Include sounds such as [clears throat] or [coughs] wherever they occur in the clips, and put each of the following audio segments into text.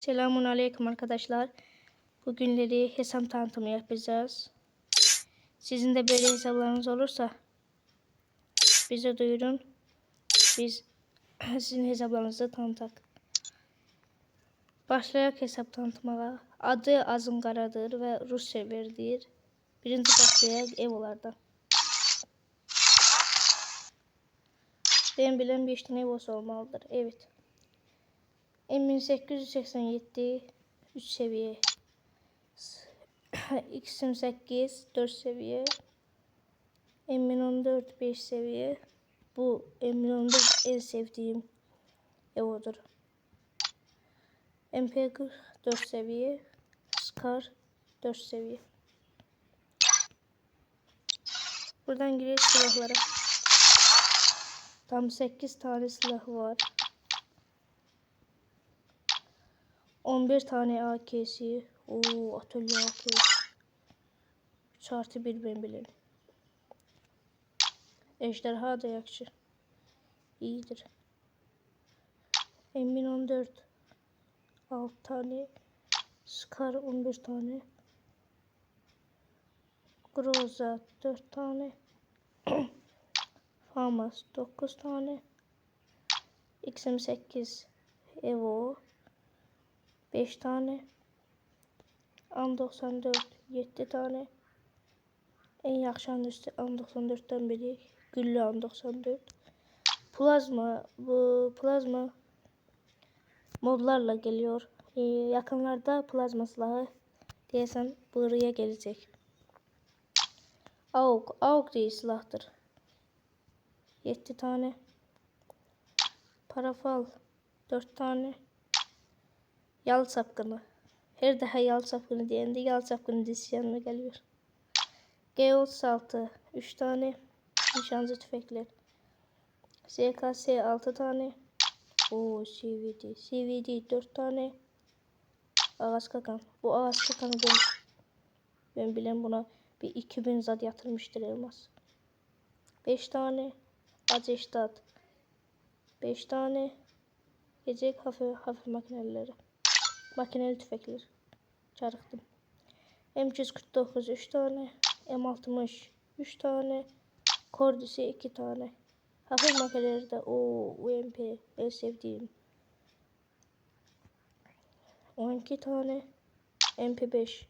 Selamun Aleyküm arkadaşlar. Bugünleri hesap tanıtımı yapacağız. Sizin de böyle hesaplarınız olursa bize duyurun. Biz [clears throat] sizin hesaplarınızı tanıtak. Başlayak hesap tanıtmağa. Adı Azım Qaradır ve Rus serveridir. Birinci başlayaq evolardan. Ben bilən 5 tane evosu olmalıdır. Evet. M1887 3 seviye. [coughs] X28 4 seviye. M14 5 seviye. Bu M14 en sevdiğim Evo'dur. MP40 4 seviye. Scar 4 seviye. Buradan giriyoruz silahlara. Tam 8 tane silah var. 11 tane AK'si. Oo atölye AK. 3 artı 1 ben bilirim. Ejderha da yakşı. İyidir. Emin 14. 6 tane. Scar 11 tane. Groza 4 tane. [clears throat] Famas 9 tane. XM8 Evo 5 tane. An 94 7 tane. En yaxşı an üstü an 94'ten biri. Güllü an 94. Plazma bu plazma modlarla geliyor. Ee, yakınlarda plazma silahı diyesem buraya gelecek. AUG. AUG diye silahtır. 7 tane. Parafal 4 tane. Yal sapkını. Her daha yal sapkını diyende yal sapkını dizisi yanına geliyor. G36 3 tane. Nişancı tüfekler. SKS 6 tane. O CVD. CVD 4 tane. Ağaç kakan. Bu ağaç kakanı ben, ben bilen buna bir 2000 zat yatırmıştır elmas. 5 tane. Ateştat. 5 tane. Gece hafif, hafif makineleri. Makineli tüfekler. Çarıktım. M249 3 tane. M60 3 tane. Kordisi 2 tane. Hafif makineleri de o UMP en sevdiğim. 12 tane. MP5.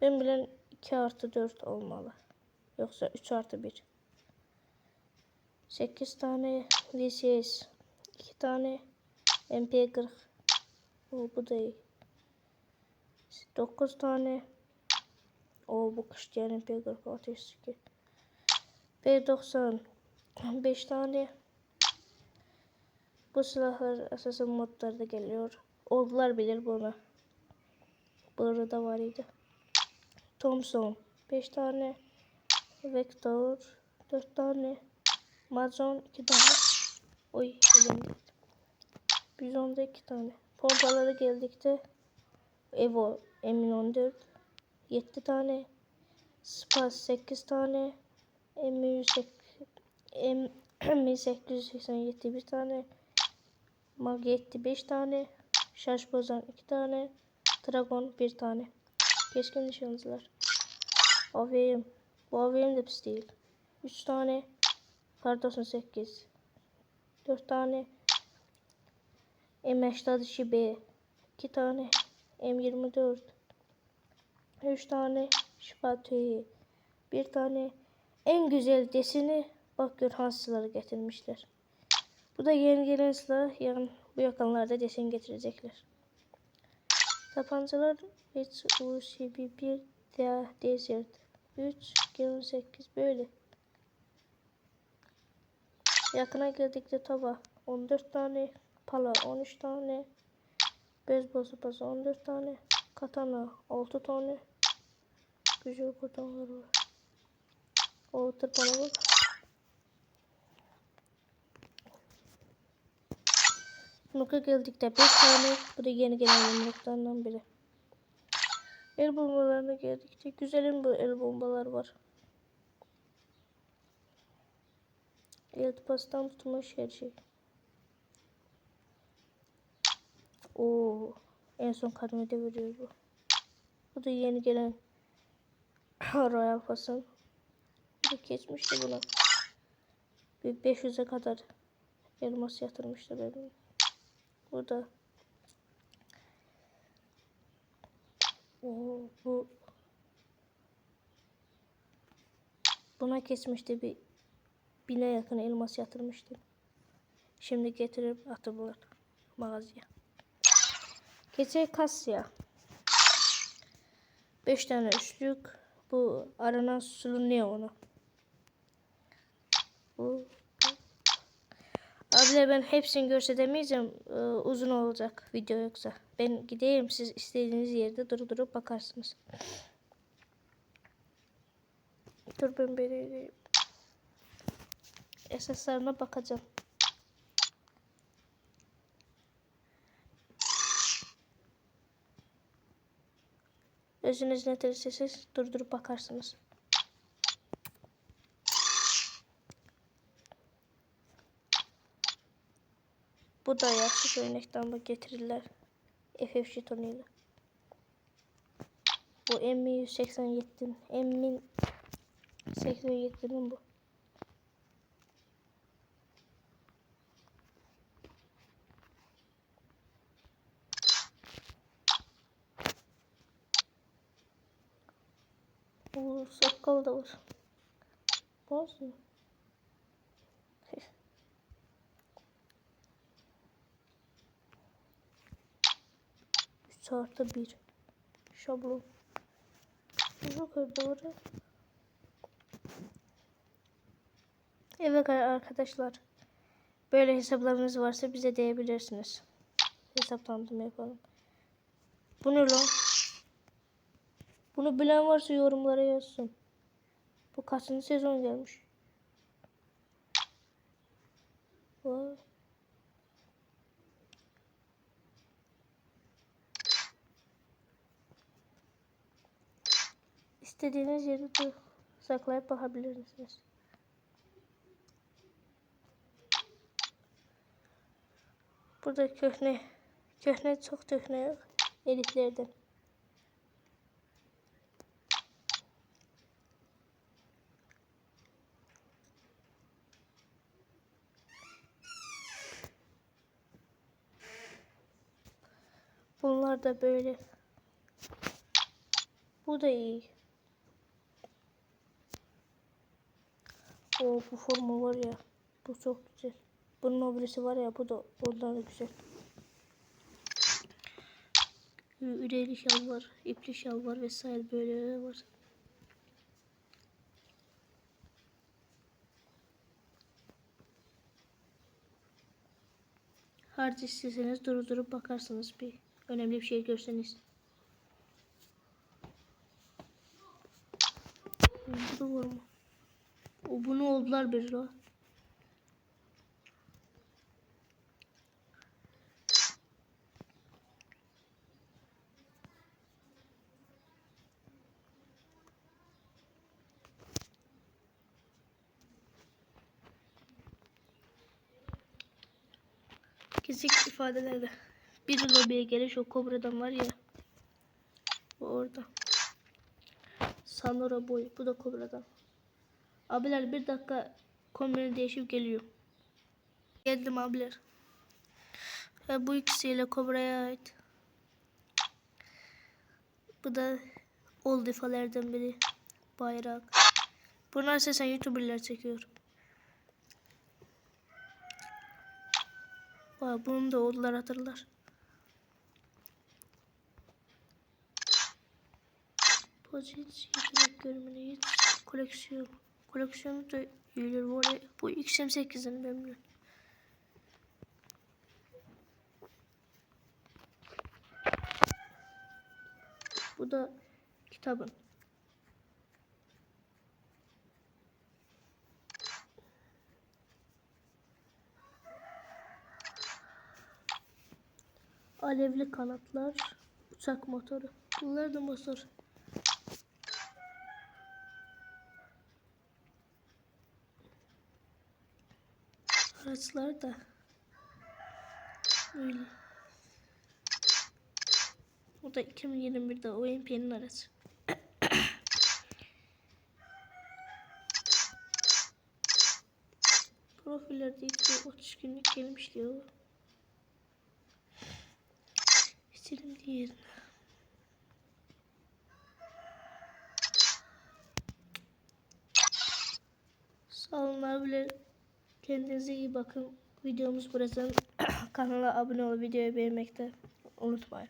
Ben bilen 2 artı 4 olmalı. Yoksa 3 artı 1. 8 tane VCS. 2 tane MP40. O bu da iyi. 9 tane. O bu Christian MP40 ateş ki. P90. 5 tane. Bu silahlar asasen modlarda geliyor. Oldular bilir bunu. Burada var idi. Thompson 5 tane. Vector 4 tane. Mazon 2 tane. Oy elimde. Bizon'da 2 tane. Pompalara geldikte Evo M14 7 tane. Spas 8 tane. M1887 bir tane. Magetti 5 tane. Şarj bozan 2 tane. Dragon 1 tane. Keskin nişancılar. AVM. Bu AVM de pis değil. 3 tane. Kar 98. 4 tane. M82 B. 2 tane. M24. 3 tane. Şifa tüyü. 1 tane. En güzel desini bak gör hansıları getirmişler. Bu da yeni gelen silah. Yani bu yakınlarda desen getirecekler. Tapancalar hiç UCB 1 daha Desert 3 G18 böyle. Yakına geldikçe tava 14 tane, pala 13 tane, beyzbol sopası 14 tane, katana 6 tane, güzel katanalar var. O tırpana bak. Yumruk'a geldikte 5 tane, bu da yeni gelen yumruklardan biri. El bombalarına geldikçe güzelim bu el bombalar var. İltipastan tutulmuş her şey. Oo, en son kademede veriyor bu. Bu da yeni gelen Royal Pass'ın. Bu da geçmişti buna. Bir 500'e kadar elmas yatırmıştı benim. Bu da Oo, bu buna kesmişti bir bine yakın elmas yatırmıştım. Şimdi getirip atıyorlar mağazaya. Gece Kasya. 5 tane üçlük. Bu aranan ne onu? Bu Abiler ben hepsini görsedemeyeceğim. Ee, uzun olacak video yoksa. Ben gideyim siz istediğiniz yerde durdurup bakarsınız. Dur ben böyle esaslarına bakacağım. Özünüz netirse siz durdurup bakarsınız. Bu da yaşlı örnekten bak getirirler. FF jetonuyla. Bu M187'nin M1000 87'nin bu. Bu sakal da var. Olsun. [laughs] Üç artı bir. Şablon. Yukarıda var. Evet arkadaşlar. Böyle hesaplarınız varsa bize diyebilirsiniz. Hesap tanıtımı yapalım. Bu ne lan? Bunu bilen varsa yorumlara yazsın. Bu kaçıncı sezon gelmiş? Vay. İstediğiniz dur- saklayıp bakabilirsiniz. Burada köhne, köhne çok köhne yok. Elitlerden. Bunlar da böyle. Bu da iyi. O bu forma var ya. Bu çok güzel. Bunun öbürüsü var ya bu da ondan da güzel. Üreli şal var, ipli şal var vesaire böyle var. Harcı isteseniz durdurup bakarsınız bir önemli bir şey görseniz. Bu da var? O bunu oldular bir la. Kesik ifadelerle. Bir lobiye geliş o kobradan var ya. O orada. Sanora boy. Bu da kobradan. Abiler bir dakika kombini değişip geliyor. Geldim abiler. Ve bu ikisiyle kobraya ait. Bu da old ifadelerden biri. Bayrak. Bunlar sesen youtuberlar çekiyor. Vay bunu da oldular hatırlar. Pozisyon yetenek görümüne git. Koleksiyon. Koleksiyonu da üyeler var ya. Bu XM8'in ben biliyorum. Bu da kitabın. Alevli kanatlar, uçak motoru. Bunlar da motor. Araçlar da. Öyle. Bu da 2021'de OMP'nin aracı. [coughs] Profiller değil ki 30 günlük gelmiş diyor. Sağ olun abiler. Kendinize iyi bakın. Videomuz burası. [coughs] Kanala abone ol, videoyu beğenmekte unutmayın.